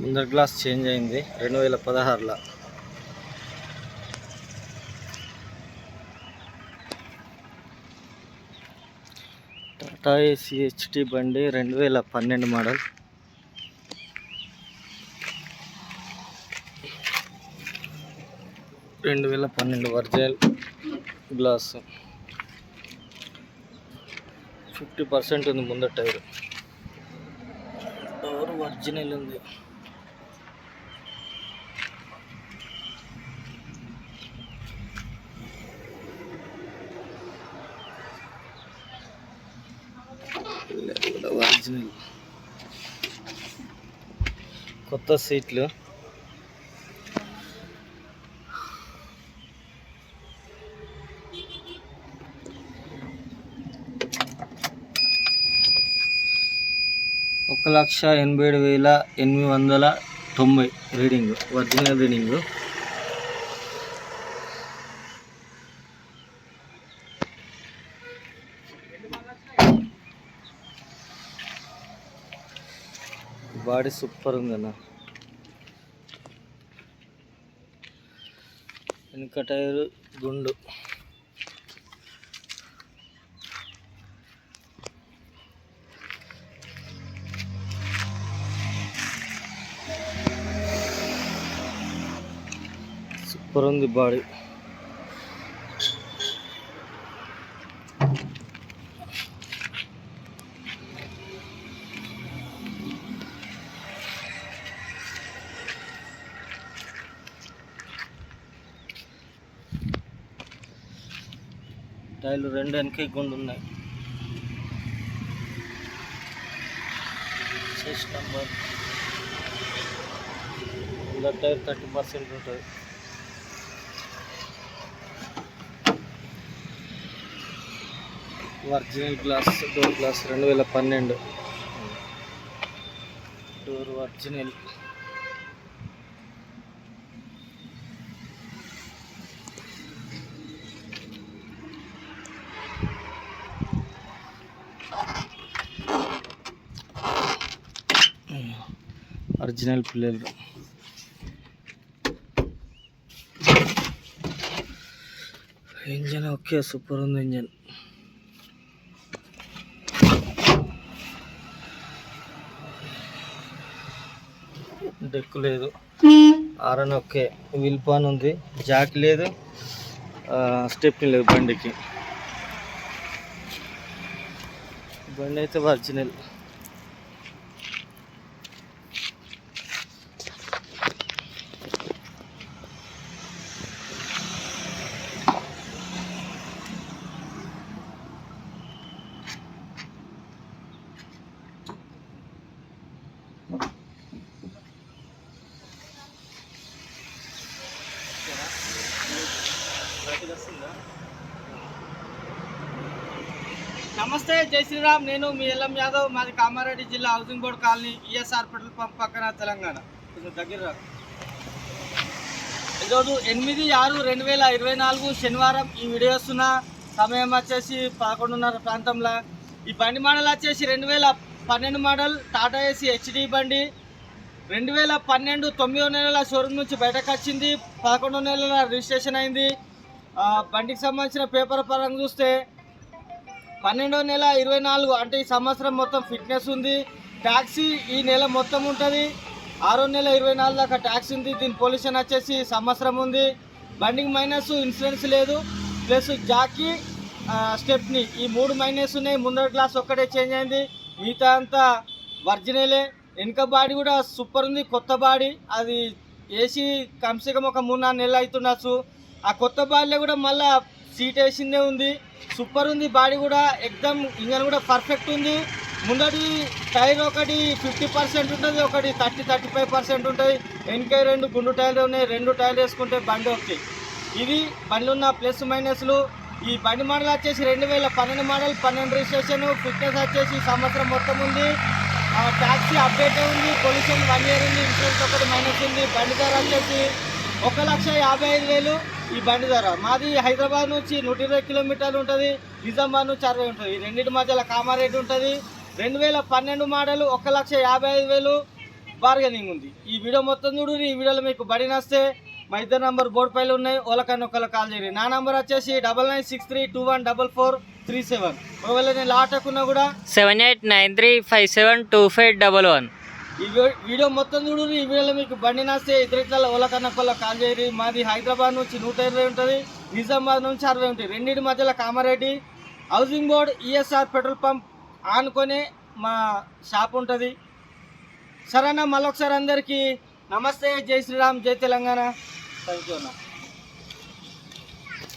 ముందర glass change అయింది. రెండు వేల పదహారులో. టాటా ఏసీహెచ్టి బండి రెండు వేల పన్నెండు మోడల్. రెండు వేల పన్నెండు ఒరిజినల్ గ్లాస్. ఫిఫ్టీ పర్సెంట్ ఉంది ముందర టైర్. డోర్ ఒరిజినల్ ఉంది ఇలా కూడా ఒరిజినల్ కొత్త సీట్లు. ఒక లక్ష ఎనభై ఏడు వేల ఎనిమిది వందల తొంభై reading original reading. Body super ఉందన్న వెనుక టైరు గుండు సూపర్ ఉంది బాడీ టైర్లు రెండు వెనక గుండు ఉన్నాయి. సిక్స్ నెంబర్ ముందర టైర్ థర్టీ పర్సెంట్ ఉంటుంది. ఒరిజినల్ గ్లాస్ డోర్ గ్లాస్ రెండు వేల పన్నెండు. Door original. ఒరిజినల్ పిల్లలు. ఇంజన్ ఓకే సూపర్ ఉంది ఇంజన్. డెక్ లేదు. ఆరన్ ఓకే. వీల్ పాన్ ఉంది. జాక్ లేదు. స్టెప్ లేదు బండికి. బండి అయితే ఒరిజినల్. నమస్తే జై శ్రీరామ్. నేను మీ ఎల్ఎం యాదవ్. మాది కామారెడ్డి జిల్లా housing board colony ESR petrol pump పక్కన తెలంగాణ. కొంచెం దగ్గర ఈరోజు ఎనిమిది ఆరు రెండు వేల ఇరవై నాలుగు శనివారం ఈ వీడియో వస్తున్న. సమయం వచ్చేసి పదకొండున్నర ప్రాంతంలో. ఈ బండి మోడల్ వచ్చేసి రెండు వేల పన్నెండు మోడల్ టాటా ఏసీ హెచ్డి బండి. రెండు వేల పన్నెండు తొమ్మిదో నెలల షోరూమ్ నుంచి బయటకు వచ్చింది. పదకొండో నెలల రిజిస్ట్రేషన్ అయింది. బండికి సంబంధించిన పేపర్ పరంగా చూస్తే పన్నెండో నెల ఇరవై నాలుగు అంటే ఈ సంవత్సరం మొత్తం ఫిట్నెస్ ఉంది. ట్యాక్సీ ఈ నెల మొత్తం ఉంటుంది. ఆరో నెల ఇరవై నాలుగు దాకా ట్యాక్స్ ఉంది. దీని పొల్యూషన్ వచ్చేసి సంవత్సరం ఉంది. బండింగ్ మైనస్ ఇన్సూరెన్స్ లేదు. ప్లస్ జాకీ స్టెప్ని ఈ మూడు మైనస్ ఉన్నాయి. ముందర గ్లాస్ ఒక్కటే చేంజ్ అయింది. మిగతా అంతా వర్జినలే వెనక బాడీ కూడా సూపర్ ఉంది. కొత్త బాడీ అది ఏసీ కమ్సే కమ్ ఒక మూడు నాలుగు నెలలు అవుతుండొచ్చు. ఆ కొత్త బాడీలో కూడా మళ్ళా సీట్ వేసిందే ఉంది. సూపర్ ఉంది బాడీ కూడా ఎక్దమ్ ఇంజన్ కూడా పర్ఫెక్ట్ ఉంది. ముందటి టైర్ ఒకటి ఫిఫ్టీ పర్సెంట్ ఉంటుంది ఒకటి థర్టీ థర్టీ ఫైవ్ పర్సెంట్ ఉంటుంది. వెనక రెండు గుండు టైర్లు ఉన్నాయి రెండు టైర్లు వేసుకుంటే బండి ఒకటి ఇది బండిలో ఉన్న ప్లస్ మైనస్లు. ఈ బండి మోడల్ వచ్చేసి రెండు వేల పన్నెండు మోడల్ పన్నెండు రిజిస్ట్రేషన్ ఫిట్నెస్ వచ్చేసి సంవత్సరం మొత్తం ఉంది. ట్యాక్సీ అప్డేట్ ఉంది పొల్యూషన్ వన్ ఇయర్ ఉంది ఇన్సూరెన్స్ ఒకటి మైనస్ ఉంది బండి ధర వచ్చేసి ఒక లక్ష యాభై ఐదు వేలు. ఈ బండి ధర మాది హైదరాబాద్ నుంచి నూట ఇరవై కిలోమీటర్లు ఉంటుంది నిజామాబాద్ నుంచి అరవై ఉంటుంది. ఈ రెండింటి మధ్యలో కామారెడ్డి ఉంటుంది. రెండు వేల పన్నెండు మోడల్ ఒక లక్ష యాభై ఐదు వేలు బార్గెనింగ్ ఉంది. ఈ వీడియో మొత్తం చూడు ఈ వీడియోలో మీకు బడి నస్తే మా ఇద్దరు నంబర్ బోర్డు పైలు ఉన్నాయి ఓలకన్నా ఒకళ్ళు కాల్ చేయండి. నా నంబర్ వచ్చేసి double nine six three two one double four three seven. ఒకవేళ నేను లాటకున్నా కూడా seven eight nine three five seven two five double one. ఈ వీడియో మొత్తం చూడు ఈ వీడియోలో మీకు బండి నస్తే ఇద్దరిట్ల ఓలకన్నా ఒకళ్ళ కాల్ మాది హైదరాబాద్ నుంచి నూట ఇరవై ఉంటుంది నిజామాబాద్ నుంచి అరవై ఉంటుంది. రెండింటి మధ్యలో Kamareddy housing board ESR petrol pump ఆనుకొనే మా షాప్ ఉంటుంది. సరేనా మళ్ళొకసారి అందరికీ నమస్తే జై శ్రీరామ్ జై తెలంగాణ. థ్యాంక్ యూ అన్నా.